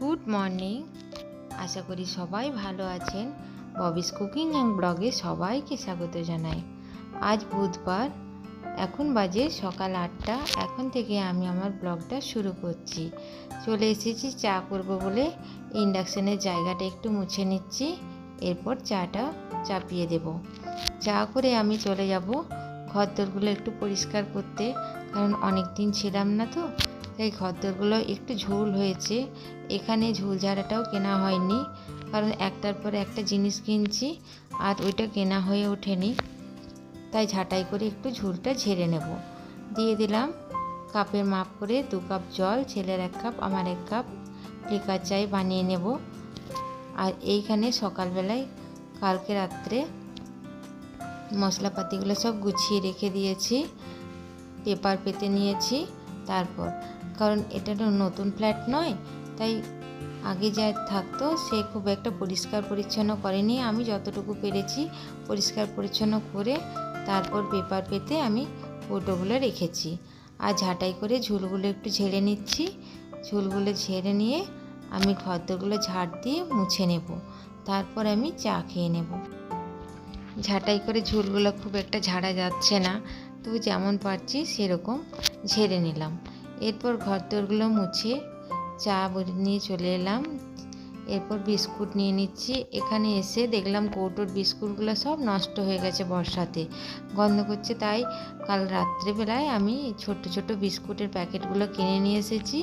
Good morning আশা করি সবাই ভালো আছেন। ববিস কুকিং অ্যান্ড ব্লগে সবাইকে স্বাগত জানাই। আজ বুধবার, এখন বাজে সকাল আটটা। এখন থেকে আমি আমার ব্লগটা শুরু করছি। চলে এসেছি, চা করব বলে। ইন্ডাকশানের জায়গাটা একটু মুছে নিচ্ছি। এরপর চাটা চাপিয়ে দেব। চা করে আমি চলে যাব। ঘরদোরগুলো একটু পরিষ্কার করতে। কারণ অনেক দিন ছিলাম না তো। তাই ঘরদোরগুলো একটু ঝুল হয়েছে। এখানে ঝুল ঝাড়াটাও কেনা হয়নি। কারণ একটার পর একটা জিনিস কিনছি আর ওইটা কেনা হয়ে ওঠেনি। তাই ঝাঁটাই করে একটু ঝুলটা ঝেড়ে নেব। দিয়ে দিলাম কাপের মাপ করে দু কাপ জল, ছেলের এক কাপ, আমার এক কাপ লিকার চাই বানিয়ে নেব। আর এইখানে সকালবেলায় কালকে রাত্রে মশলাপাতিগুলো সব গুছিয়ে রেখে দিয়েছি। পেপার পেতে নিয়েছি। তারপর কারণ এটা তো নতুন ফ্ল্যাট নয়, তাই আগে যা থাকতো সে খুব একটা পরিষ্কার পরিচ্ছন্ন করেনি। আমি যতটুকু পেরেছি পরিষ্কার পরিচ্ছন্ন করে তারপর পেপার পেতে আমি কৌটোগুলো রেখেছি। আর ঝাঁটাই করে ঝুলগুলো একটু ঝেড়ে নিচ্ছি। ঝুলগুলো ঝেড়ে নিয়ে আমি ঘরদোরগুলো ঝাড় দিয়ে মুছে নেব। তারপর আমি চা খেয়ে নেব। ঝাঁটাই করে ঝুলগুলো খুব একটা ঝাড়া যাচ্ছে না। তবু যেমন পারছি সেরকম ঝেড়ে নিলাম। এরপর ঘর তোরগুলো মুছে চা নিয়ে চলে এলাম। এরপর বিস্কুট নিয়ে নিচ্ছি। এখানে এসে দেখলাম কৌটোর বিস্কুটগুলো সব নষ্ট হয়ে গেছে বর্ষাতে। গন্ধ করছে, তাই কাল রাত্রেবেলায় আমি ছোট ছোট বিস্কুটের প্যাকেটগুলো কিনে নিয়ে এসেছি।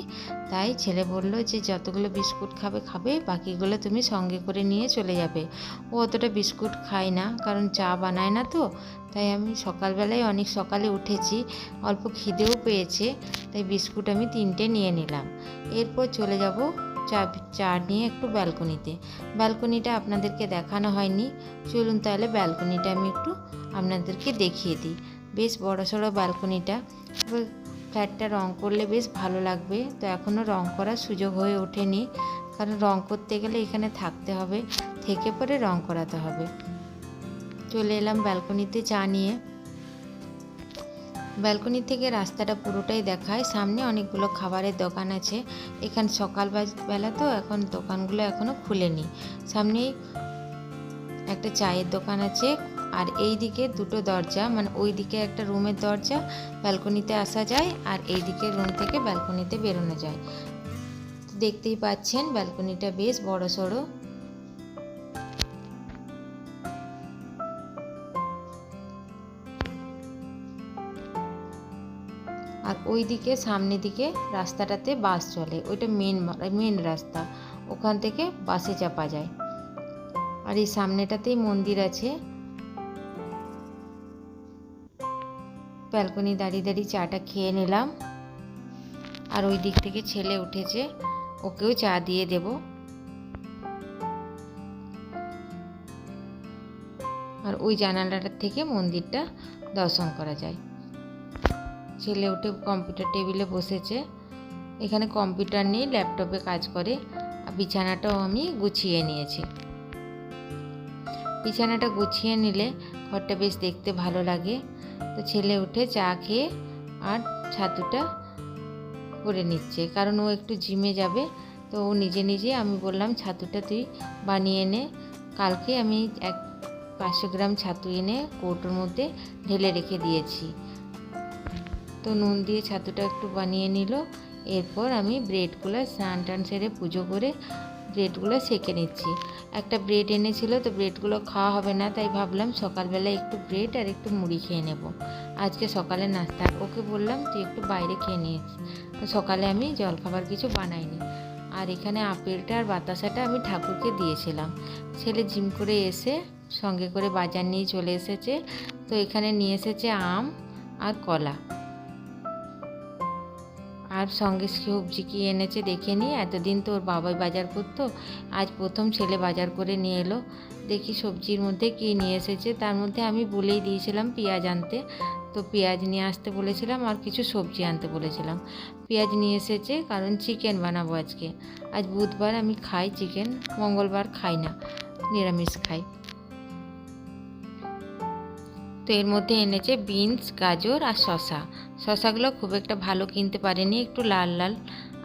তাই ছেলে বলল যে, যতগুলো বিস্কুট খাবে খাবে, বাকিগুলো তুমি সঙ্গে করে নিয়ে চলে যাবে। ও অতটা বিস্কুট খায় না, কারণ চা বানায় না তো। তাই আমি সকালবেলায়, অনেক সকালে উঠেছি, অল্প খিদেও পেয়েছে, তাই বিস্কুট আমি তিনটে নিয়ে নিলাম। এরপর চলে যাব চা চা নিয়ে একটু ব্যালকনিতে ব্যালকনিটা আপনাদেরকে দেখানো হয়নি। চলুন তাহলে ব্যালকনিটা আমি একটু আপনাদেরকে দেখিয়ে দিই। বেশ বড় সড়ো ব্যালকনিটা ফ্ল্যাটটা রং করলে বেশ ভালো লাগবে। তো এখনও রং করার সুযোগ হয়ে ওঠেনি। কারণ রং করতে গেলে এখানে থাকতে হবে, থেকে পরে রং করাতে হবে। চলে এলাম ব্যালকনিতে চা নিয়ে। ব্যালকনি থেকে রাস্তাটা পুরোটাই দেখায়। সামনে অনেকগুলো খাবারের দোকান আছে। এখানে সকাল বেলা তো এখন দোকানগুলো এখনও খুলেনি। সামনেই একটা চায়ের দোকান আছে আর এই দিকে দুটো দরজা। মানে ওই দিকে একটা রুমের দরজা ব্যালকনিতে আসা যায় আর এই দিকে রুম থেকে ব্যালকনিতে বেরোনো যায়। দেখতেই পাচ্ছেন ব্যালকনিটা বেশ বড় সড়ো ওই দিকে সামনের দিকে রাস্তাটাতে বাস চলে। ওইটা মেন মেন রাস্তা। ওখান থেকে বাসে চাপা যায়। আর এই সামনেটাতেই মন্দির আছে। ব্যালকনি দাঁড়িয়ে দাঁড়িয়ে চাটা খেয়ে নিলাম। আর ওই দিক থেকে ছেলে উঠেছে। ওকেও চা দিয়ে দেব। আর ওই জানালাটার থেকে মন্দিরটা দর্শন করা যায়। ছেলে উঠে কম্পিউটার টেবিলে বসেছে। এখানে কম্পিউটার নিয়ে ল্যাপটপে কাজ করে আর বিছানাটাও আমি গুছিয়ে নিয়েছি। বিছানাটা গুছিয়ে নিলে ঘরটা বেশ দেখতে ভালো লাগে। তো ছেলে উঠে চা খেয়ে আর ছাতুটা করে নিচ্ছে। কারণ ও একটু জিমে যাবে, তো ও নিজে নিজে আমি বললাম, ছাতুটা তুই বানিয়ে নে। কালকে আমি এক পাঁচশো গ্রাম ছাতু এনে কৌটোর মধ্যে ঢেলে রেখে দিয়েছি। তো নুন দিয়ে ছাতুটা একটু বানিয়ে নিল। এরপর আমি ব্রেডগুলো স্নান টান সেরে পুজো করে ব্রেডগুলো সেঁকে নিচ্ছি। একটা ব্রেড এনেছিল তো ব্রেডগুলো খাওয়া হবে না, তাই ভাবলাম সকালবেলা একটু ব্রেড আর একটু মুড়ি খেয়ে নেব। আজকে সকালে নাস্তা, ওকে বললাম, তুই একটু বাইরে খেয়ে নিস। সকালে আমি জলখাবার কিছু বানাইনি। আর এখানে আপেলটা আর বাতাসাটা আমি ঠাকুরকে দিয়েছিলাম। ছেলে জিম করে এসে, সঙ্গে করে বাজার নিয়ে চলে এসেছে। তো এখানে নিয়ে এসেছে আম আর কলা। আর সঙ্গে সবজি কি এনেছে দেখে নিই এতদিন তো ওর বাবাই বাজার করতো, আজ প্রথম ছেলে বাজার করে নিয়ে এলো। দেখি সবজির মধ্যে কি নিয়ে এসেছে? তার মধ্যে আমি বলেই দিয়েছিলাম পেঁয়াজ আনতে। তো পেঁয়াজ নিয়ে আসতে বলেছিলাম আর কিছু সবজি আনতে বলেছিলাম। পেঁয়াজ নিয়ে এসেছে কারণ চিকেন বানাবো আজকে। আজ বুধবার আমি খাই চিকেন, মঙ্গলবার খাই না, নিরামিষ খাই। তো এর মধ্যে এনেছে বিনস, গাজর আর শশা শশাগুলো খুব একটা ভালো কিনতে পারেনি, একটু লাল লাল।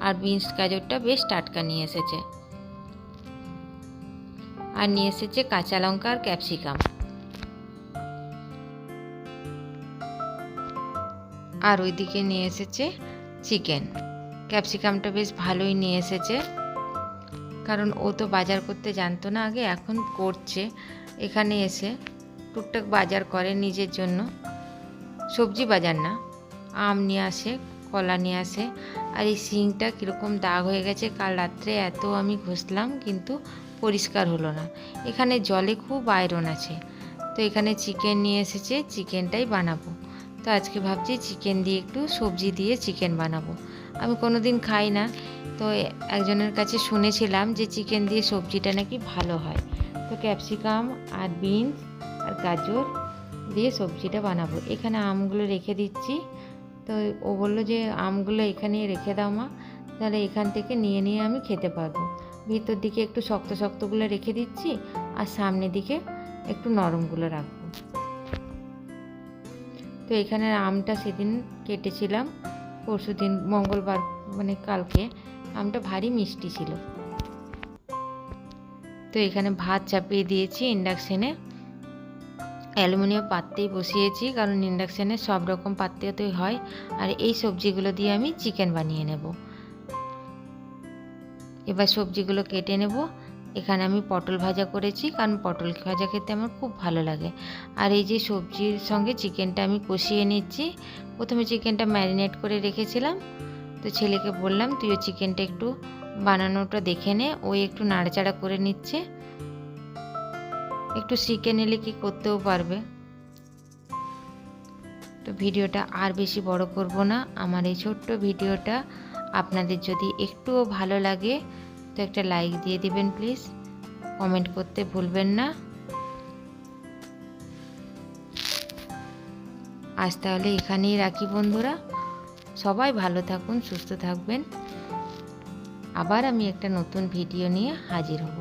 আর বিনস গাজরটা বেশ টাটকা নিয়ে এসেছে। আর নিয়ে এসেছে কাঁচা লঙ্কা আর ক্যাপসিকাম। আর ওইদিকে নিয়ে এসেছে চিকেন। ক্যাপসিকামটা বেশ ভালোই নিয়ে এসেছে। কারণ ও তো বাজার করতে জানতো না, আগে এখন করছে। এখানে এসে টুকটাক বাজার করে নিজের জন্য। সবজি বাজার না। আম নিয়ে আসে, কলা নিয়ে আসে। আর এই সিংটা কীরকম দাগ হয়ে গেছে, কাল রাত্রে এত আমি ঘষলাম কিন্তু পরিষ্কার হলো না। এখানে জলে খুব আয়রন আছে। তো এখানে চিকেন নিয়ে এসেছে চিকেনটাই বানাবো। তো আজকে ভাবছি চিকেন দিয়ে একটু সবজি দিয়ে চিকেন বানাবো। আমি কোনো দিন খাই না। তো একজনের কাছে শুনেছিলাম যে চিকেন দিয়ে সবজিটা নাকি ভালো হয়। তো ক্যাপসিকাম আর বিনস আর গাজর দিয়ে সবজিটা বানাবো। এখানে আমগুলো রেখে দিচ্ছি। তো ও বলল যে, আমগুলো এখানে রেখে দাও মা, তাহলে এখান থেকে নিয়ে নিয়ে আমি খেতে পারব। ভিতর দিকে একটু শক্ত, শক্তগুলো রেখে দিচ্ছি, আর সামনের দিকে একটু নরমগুলো রাখব। তো এখানে আমটা সেদিন কেটেছিলাম, পরশু দিন, মঙ্গলবার মানে কালকে। আমটা ভারী মিষ্টি ছিল। তো এখানে ভাত চাপিয়ে দিয়েছি ইন্ডাকশানে। অ্যালুমিনিয়াম পাত্রেই বসিয়েছি, কারণ ইন্ডাকশানে সব রকম পাত্রেতেই হয়। আর এই সবজিগুলো দিয়ে আমি চিকেন বানিয়ে নেব। এবার সবজিগুলো কেটে নেব। এখানে আমি পটল ভাজা করেছি, কারণ পটল ভাজা খেতে আমার খুব ভালো লাগে। আর এই যে সবজির সঙ্গে চিকেনটা আমি কষিয়ে নিচ্ছি। প্রথমে চিকেনটা ম্যারিনেট করে রেখেছিলাম। তো ছেলেকে বললাম তুইও চিকেনটা একটু বানানোটা দেখে নে। ওই একটু নাড়াচাড়া করে নিচ্ছে। একটু শিখে নিলে কি করতেও পারবে। তো ভিডিওটা আর বেশি বড় করব না। আমার এই ছোট্ট ভিডিওটা আপনাদের যদি একটুও ভালো লাগে, তো একটা লাইক দিয়ে দিবেন প্লিজ কমেন্ট করতে ভুলবেন না। আজ তাহলে এখানেই রাখি বন্ধুরা। সবাই ভালো থাকুন, সুস্থ থাকবেন। আবার আমি একটা নতুন ভিডিও নিয়ে হাজির হব।